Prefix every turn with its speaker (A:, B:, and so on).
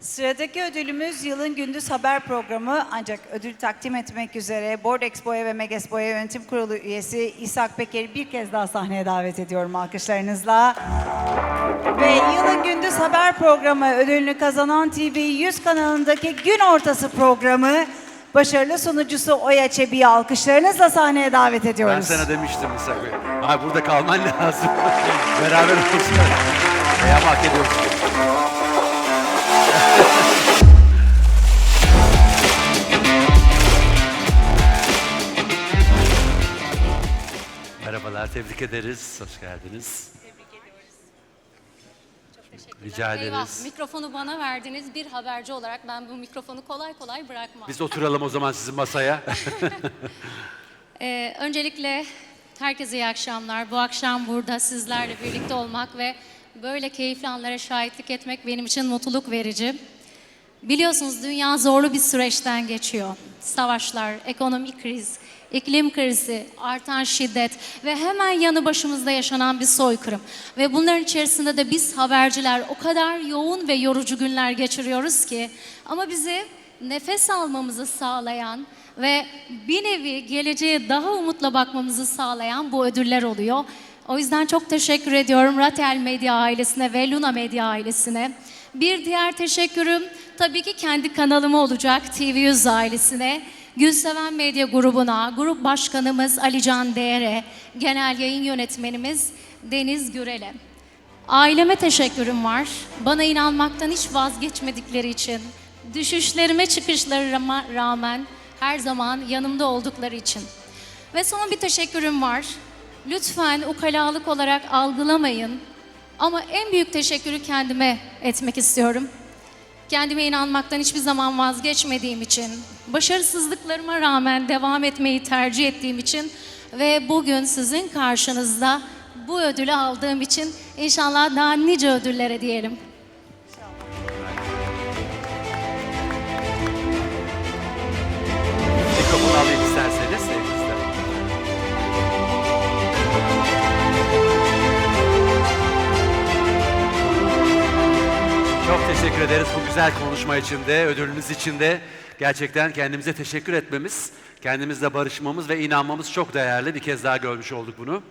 A: Sıradaki ödülümüz yılın gündüz haber programı ancak ödül takdim etmek üzere Board Expo'ya ve Megespo'ya yönetim kurulu üyesi İshak Peker'i bir kez daha sahneye davet ediyorum alkışlarınızla. Ve yılın gündüz haber programı ödülünü kazanan TV 100 kanalındaki gün ortası programı başarılı sunucusu Oya Çebi'yi alkışlarınızla sahneye davet
B: Ben sana demiştim İshak Bey. Ay burada kalman lazım. Beraber olsun. Ama hak ediyorsun. Merhabalar, tebrik ederiz. Hoş geldiniz. Rica
C: Eyvah,
B: ederiz.
C: mikrofonu bana verdiniz. Bir haberci olarak ben bu mikrofonu kolay kolay bırakmam.
B: Biz oturalım o zaman sizin masaya.
C: Ee, öncelikle herkese iyi akşamlar. Bu akşam burada sizlerle birlikte olmak ve böyle keyifli anlara şahitlik etmek benim için mutluluk verici. Biliyorsunuz dünya zorlu bir süreçten geçiyor. Savaşlar, ekonomik kriz, iklim krizi, artan şiddet ve hemen yanı başımızda yaşanan bir soykırım. Ve bunların içerisinde de biz haberciler o kadar yoğun ve yorucu günler geçiriyoruz ki ama bizi nefes almamızı sağlayan ve bir nevi geleceğe daha umutla bakmamızı sağlayan bu ödüller oluyor. O yüzden çok teşekkür ediyorum Ratel Medya ailesine ve Luna Medya ailesine. Bir diğer teşekkürüm tabii ki kendi kanalıma olacak TV100 ailesine. Gülseven Medya grubuna, grup başkanımız Alican Değer'e, genel yayın yönetmenimiz Deniz Gürel'e. Aileme teşekkürüm var. Bana inanmaktan hiç vazgeçmedikleri için, düşüşlerime çıkışlarıma rağmen her zaman yanımda oldukları için. Ve son bir teşekkürüm var. Lütfen ukalalık olarak algılamayın. Ama en büyük teşekkürü kendime etmek istiyorum. Kendime inanmaktan hiçbir zaman vazgeçmediğim için, başarısızlıklarıma rağmen devam etmeyi tercih ettiğim için ve bugün sizin karşınızda bu ödülü aldığım için inşallah daha nice ödüllere diyelim.
B: Teşekkür ederiz bu güzel konuşma için de, ödülünüz için de. Gerçekten kendimize teşekkür etmemiz, kendimizle barışmamız ve inanmamız çok değerli. Bir kez daha görmüş olduk bunu.